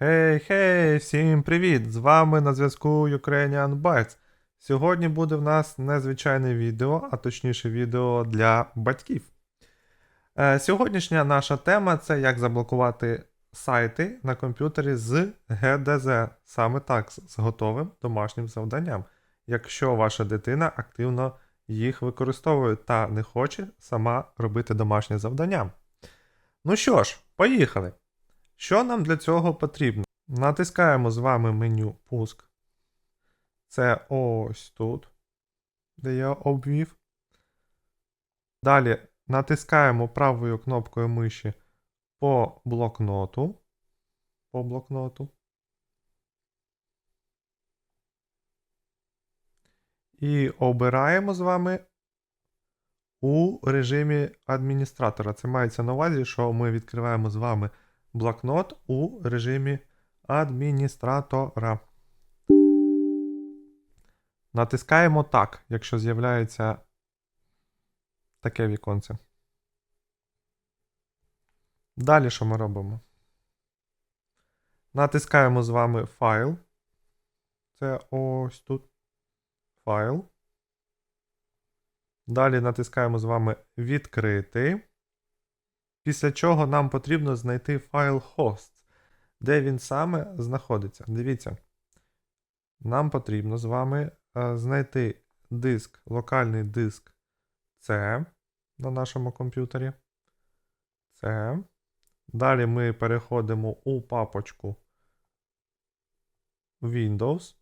Хей, хей, всім привіт! З вами на зв'язку Ukrainian Bytes. Сьогодні буде в нас незвичайне відео, а точніше відео для батьків. Е, Сьогоднішня наша тема це як заблокувати сайти на комп'ютері з GDZ, саме так, з готовим домашнім завданням, якщо ваша дитина активно їх використовує та не хоче сама робити домашнє завдання. Ну що ж, поїхали! Що нам для цього потрібно? Натискаємо з вами меню Пуск. Це ось тут, де я обвів. Далі натискаємо правою кнопкою миші по блокноту. По блокноту. І обираємо з вами у режимі адміністратора. Це мається на увазі, що ми відкриваємо з вами блокнот у режимі адміністратора. Натискаємо так, якщо з'являється таке віконце. Далі що ми робимо? Натискаємо з вами файл. Це ось тут файл. Далі натискаємо з вами відкрити. Після чого нам потрібно знайти файл hosts, де він саме знаходиться. Дивіться, нам потрібно з вами е, знайти диск, локальний диск C на нашому комп'ютері. Це. Далі ми переходимо у папочку Windows.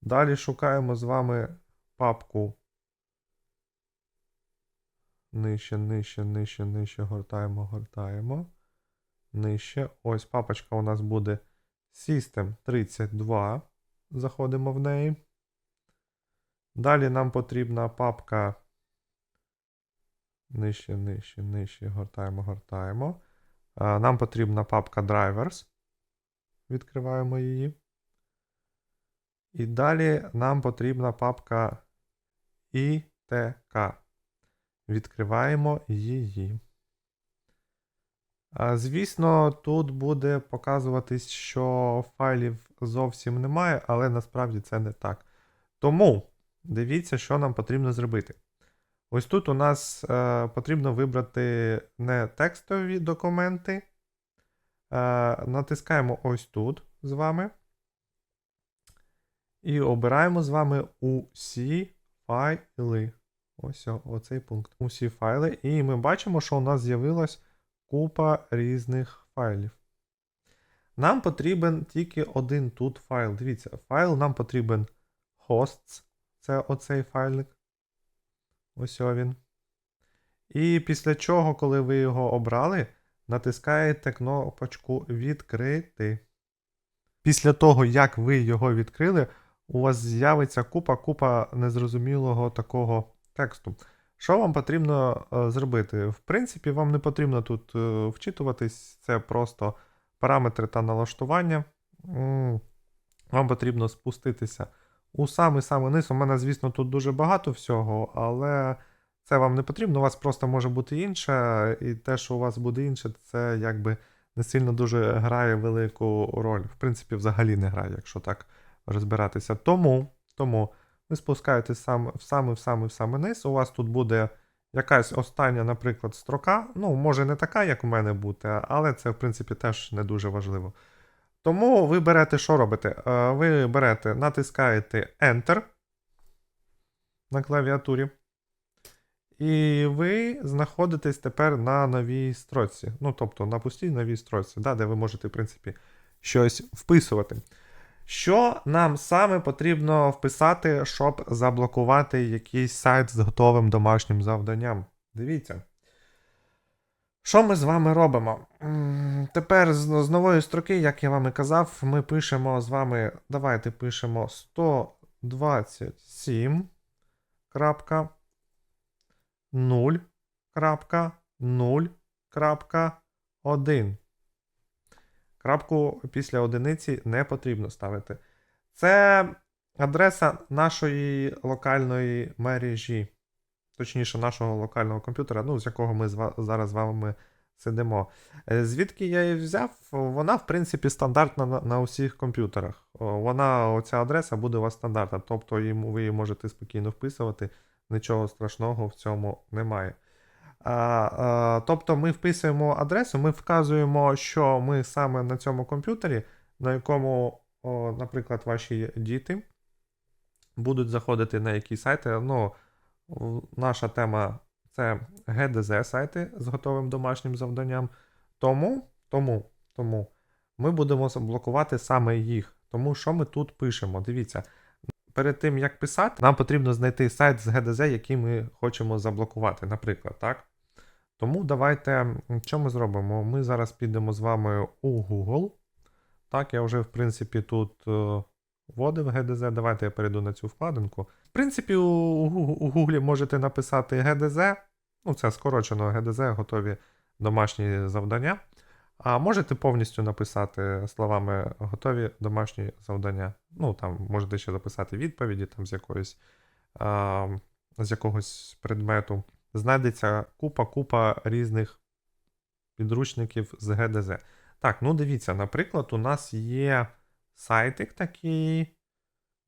Далі шукаємо з вами папку Нижче, нижче, нижче, нижче, гортаємо, гортаємо. Нижче. Ось папочка у нас буде System 32. Заходимо в неї. Далі нам потрібна папка. Нижче, нижче, нижче, гортаємо, гортаємо. Нам потрібна папка Drivers. Відкриваємо її. І далі нам потрібна папка ITK. Відкриваємо її. Звісно, тут буде показуватись, що файлів зовсім немає, але насправді це не так. Тому дивіться, що нам потрібно зробити. Ось тут у нас е, потрібно вибрати не текстові документи. Е, натискаємо ось тут з вами. І обираємо з вами усі файли. Ось оцей пункт. Усі файли. І ми бачимо, що у нас з'явилась купа різних файлів. Нам потрібен тільки один тут файл. Дивіться, файл нам потрібен hosts. Це оцей файлик. Ось він. І після чого, коли ви його обрали, натискаєте кнопочку Відкрити. Після того, як ви його відкрили, у вас з'явиться купа-купа незрозумілого такого тексту. Що вам потрібно е, зробити? В принципі, вам не потрібно тут е, вчитуватись, це просто параметри та налаштування. Вам потрібно спуститися у самий-самий низ. У мене, звісно, тут дуже багато всього, але це вам не потрібно. У вас просто може бути інше, і те, що у вас буде інше, це якби не сильно дуже грає велику роль. В принципі, взагалі не грає, якщо так розбиратися. Тому, тому ви спускаєтесь сам, в самий в самий в самий низ. У вас тут буде якась остання, наприклад, строка. Ну, може не така, як у мене бути, але це, в принципі, теж не дуже важливо. Тому ви берете, що робите? Е, Ви берете, натискаєте Enter на клавіатурі. І ви знаходитесь тепер на новій строчці. Ну, тобто на пустій новій строчці, да, де ви можете, в принципі, щось вписувати. Що нам саме потрібно вписати, щоб заблокувати якийсь сайт з готовим домашнім завданням? Дивіться. Що ми з вами робимо? Тепер з, нової строки, як я вам і казав, ми пишемо з вами. Давайте пишемо 127. крапка 0.0.1. Крапку після одиниці не потрібно ставити. Це адреса нашої локальної мережі, точніше, нашого локального комп'ютера, ну, з якого ми зараз з вами сидимо. Е, Звідки я її взяв? Вона, в принципі, стандартна на, усіх комп'ютерах. Вона, оця адреса буде у вас стандартна, тобто ви її можете спокійно вписувати, нічого страшного в цьому немає. А, тобто ми вписуємо адресу, ми вказуємо, що ми саме на цьому комп'ютері, на якому, наприклад, ваші діти будуть заходити на які сайти. Ну, наша тема це GDZ сайти з готовим домашнім завданням. Тому, тому, тому ми будемо заблокувати саме їх. Тому що ми тут пишемо? Дивіться, перед тим як писати, нам потрібно знайти сайт з GDZ, який ми хочемо заблокувати, наприклад, так? Тому давайте, що ми зробимо? Ми зараз підемо з вами у Google. Так, я вже, в принципі, тут е, вводив GDZ. Давайте я перейду на цю вкладинку. В принципі, у, Google можете написати GDZ, ну це скорочено GDZ, готові домашні завдання. А можете повністю написати словами готові домашні завдання. Ну, там можете ще записати відповіді там, з якоїсь, а, з якогось предмету. Знайдеться купа-купа різних підручників з GDZ. Так, ну дивіться, наприклад, у нас є сайтик такий.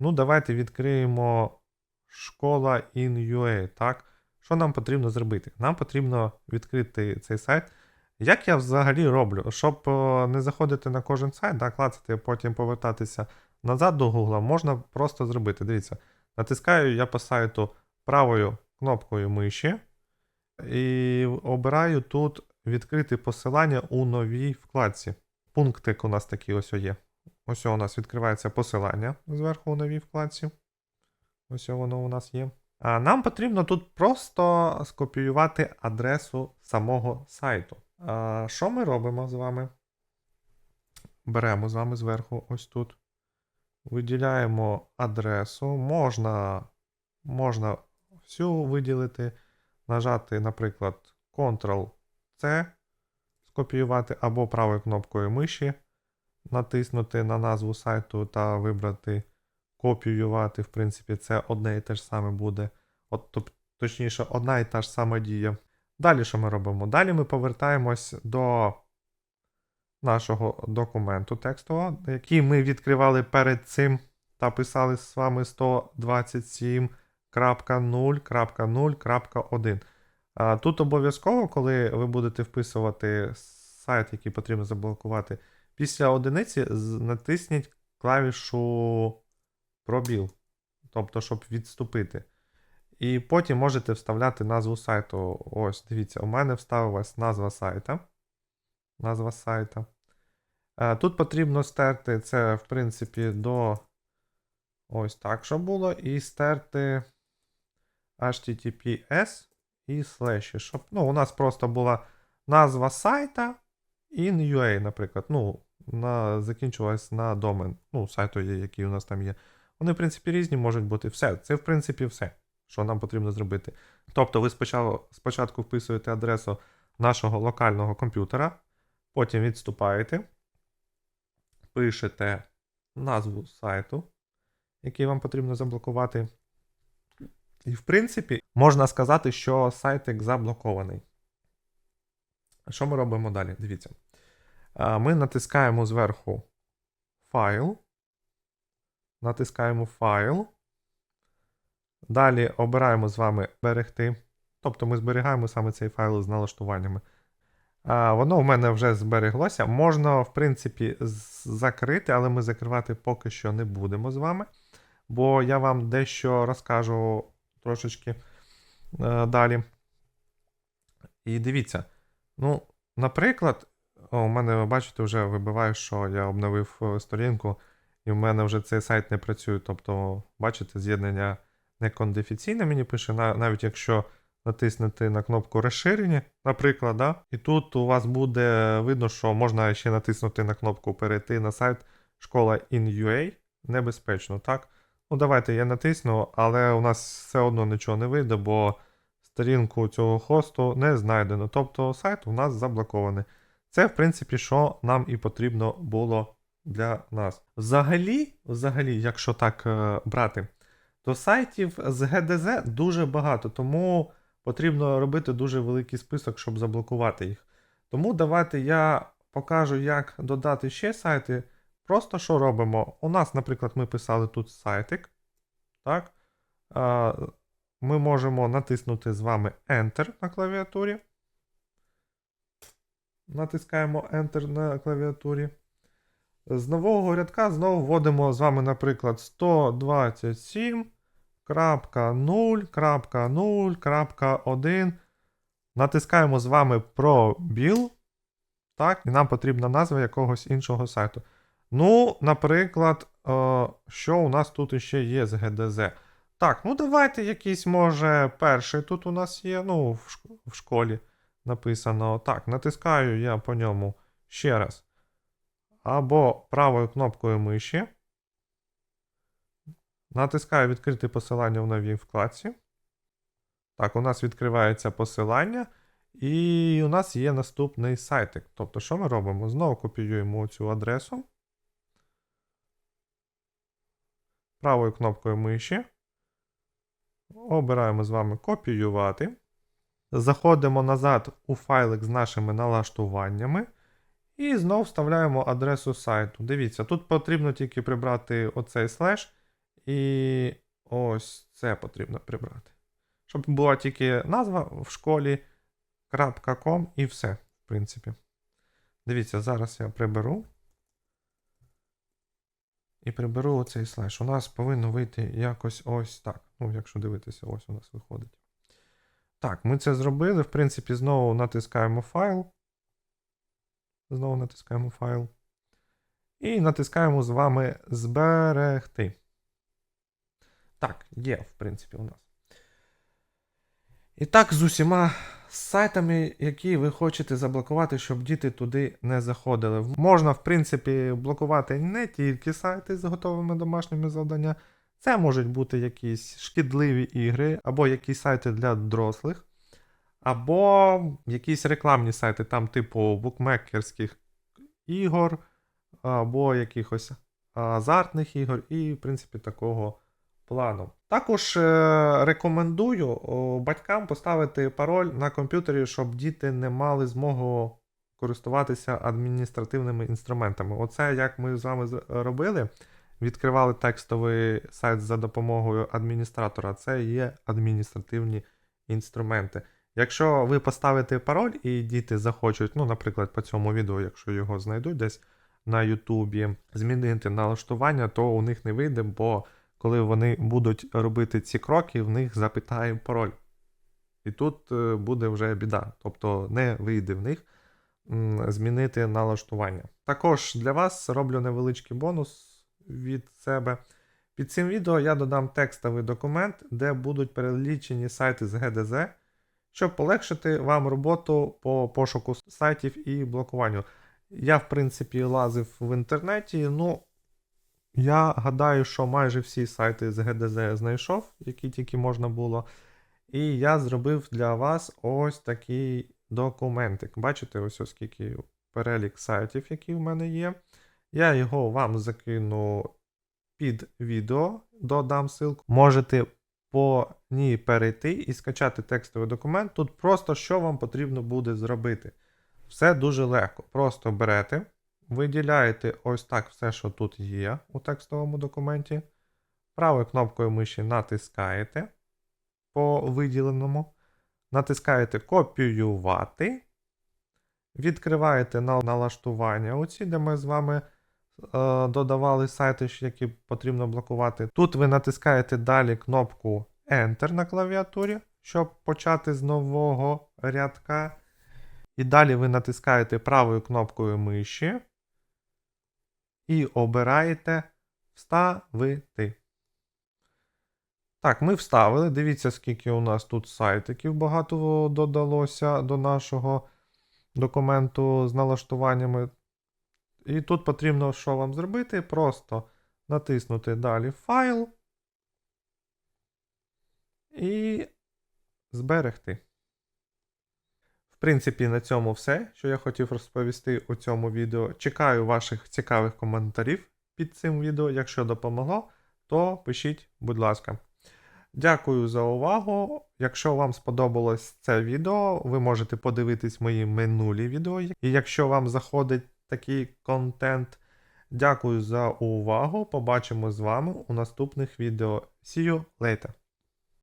Ну, давайте відкриємо школа in.ua, так? Що нам потрібно зробити? Нам потрібно відкрити цей сайт. Як я взагалі роблю? Щоб е, не заходити на кожен сайт, да, клацати, потім повертатися назад до Google, можна просто зробити. Дивіться, натискаю я по сайту правою кнопкою миші і обираю тут відкрити посилання у новій вкладці. Пунктик у нас такий ось є. Ось у нас відкривається посилання зверху у новій вкладці. Ось воно у нас є. А нам потрібно тут просто скопіювати адресу самого сайту. А, що ми робимо з вами? Беремо з вами зверху ось тут. Виділяємо адресу. Можна, можна всю виділити, нажати, наприклад, Ctrl-C, скопіювати або правою кнопкою миші, натиснути на назву сайту та вибрати копіювати, в принципі, це одне і те ж саме буде. От, Точніше, одна і та ж сама дія. Далі що ми робимо? Далі ми повертаємось до нашого документу текстового, який ми відкривали перед цим та писали з вами 127. 0.0.0.1. Тут обов'язково, коли ви будете вписувати сайт, який потрібно заблокувати, після одиниці натисніть клавішу пробіл, тобто, щоб відступити. І потім можете вставляти назву сайту. Ось, дивіться, у мене вставилась назва сайта. Назва сайта. Тут потрібно стерти це, в принципі, до ось так, що було, і стерти. HTTPS і слеші, щоб ну, у нас просто була назва сайта in.ua, наприклад. Ну, на, закінчилась на домен, ну, сайту, який у нас там є. Вони, в принципі, різні можуть бути. Все. Це, в принципі, все, що нам потрібно зробити. Тобто, ви спочатку, спочатку вписуєте адресу нашого локального комп'ютера, потім відступаєте, пишете назву сайту, який вам потрібно заблокувати. І, в принципі, можна сказати, що сайтик заблокований. Що ми робимо далі? Дивіться. Ми натискаємо зверху файл. Натискаємо файл. Далі обираємо з вами зберегти. Тобто ми зберігаємо саме цей файл з налаштуваннями. Воно в мене вже збереглося. Можна, в принципі, закрити, але ми закривати поки що не будемо з вами. Бо я вам дещо розкажу трошечки е, далі. І дивіться. Ну, наприклад, о, у мене, ви бачите, вже вибиває, що я обновив е, сторінку, і в мене вже цей сайт не працює. Тобто, бачите, з'єднання некондифіційне мені пише, навіть якщо натиснути на кнопку розширення, наприклад, да, і тут у вас буде видно, що можна ще натиснути на кнопку перейти на сайт школа in.ua. Небезпечно, так? Ну, давайте я натисну, але у нас все одно нічого не вийде, бо сторінку цього хосту не знайдено. Тобто сайт у нас заблокований. Це, в принципі, що нам і потрібно було для нас. Взагалі, взагалі, якщо так е, брати, то сайтів з GDZ дуже багато, тому потрібно робити дуже великий список, щоб заблокувати їх. Тому давайте я покажу, як додати ще сайти. Просто що робимо? У нас, наприклад, ми писали тут сайтик. Так? Ми можемо натиснути з вами Enter на клавіатурі. Натискаємо Enter на клавіатурі. З нового рядка знову вводимо з вами, наприклад, 127.0.0.1. Натискаємо з вами пробіл. Так, і нам потрібна назва якогось іншого сайту. Ну, наприклад, е, що у нас тут ще є з GDZ? Так, ну давайте якийсь, може, перший тут у нас є. Ну, в школі написано. Так, натискаю я по ньому ще раз. Або правою кнопкою миші. Натискаю відкрити посилання в новій вкладці. Так, у нас відкривається посилання. І у нас є наступний сайтик. Тобто, що ми робимо? Знову копіюємо цю адресу. Правою кнопкою миші. Обираємо з вами копіювати. Заходимо назад у файлик з нашими налаштуваннями. І знову вставляємо адресу сайту. Дивіться, тут потрібно тільки прибрати оцей слеш. І ось це потрібно прибрати. Щоб була тільки назва в школі .com і все, в принципі. Дивіться, зараз я приберу. І приберу оцей слеш. У нас повинно вийти якось ось так. Ну, якщо дивитися, ось у нас виходить. Так, ми це зробили. В принципі, знову натискаємо файл. Знову натискаємо файл. І натискаємо з вами зберегти. Так, є, в принципі, у нас. І так, з усіма сайтами, які ви хочете заблокувати, щоб діти туди не заходили. Можна, в принципі, блокувати не тільки сайти з готовими домашніми завданнями. Це можуть бути якісь шкідливі ігри, або якісь сайти для дорослих, або якісь рекламні сайти, там, типу букмекерських ігор, або якихось азартних ігор, і, в принципі, такого плану. Також е, рекомендую батькам поставити пароль на комп'ютері, щоб діти не мали змогу користуватися адміністративними інструментами. Оце як ми з вами робили. Відкривали текстовий сайт за допомогою адміністратора. Це є адміністративні інструменти. Якщо ви поставите пароль і діти захочуть, ну, наприклад, по цьому відео, якщо його знайдуть десь на Ютубі, змінити налаштування, то у них не вийде, бо коли вони будуть робити ці кроки, в них запитає пароль. І тут е, буде вже біда. Тобто не вийде в них змінити налаштування. Також для вас роблю невеличкий бонус від себе. Під цим відео я додам текстовий документ, де будуть перелічені сайти з GDZ, щоб полегшити вам роботу по пошуку сайтів і блокуванню. Я, в принципі, лазив в інтернеті. Ну, я гадаю, що майже всі сайти з GDZ знайшов, які тільки можна було. І я зробив для вас ось такий документик. Бачите, ось оскільки перелік сайтів, які в мене є. Я його вам закину під відео, додам ссылку. Можете по ній перейти і скачати текстовий документ. Тут просто що вам потрібно буде зробити. Все дуже легко. Просто берете, виділяєте ось так все, що тут є у текстовому документі. Правою кнопкою миші натискаєте по виділеному. Натискаєте копіювати. Відкриваєте на налаштування, оці, де ми з вами е, додавали сайти, які потрібно блокувати. Тут ви натискаєте далі кнопку Enter на клавіатурі, щоб почати з нового рядка. І далі ви натискаєте правою кнопкою миші і обираєте Вставити. Так, ми вставили. Дивіться, скільки у нас тут сайтиків багато додалося до нашого документу з налаштуваннями. І тут потрібно, що вам зробити? Просто натиснути далі файл і зберегти. В принципі, на цьому все, що я хотів розповісти у цьому відео. Чекаю ваших цікавих коментарів під цим відео. Якщо допомогло, то пишіть, будь ласка. Дякую за увагу. Якщо вам сподобалось це відео, ви можете подивитись мої минулі відео. І якщо вам заходить такий контент, дякую за увагу. Побачимо з вами у наступних відео. See you later!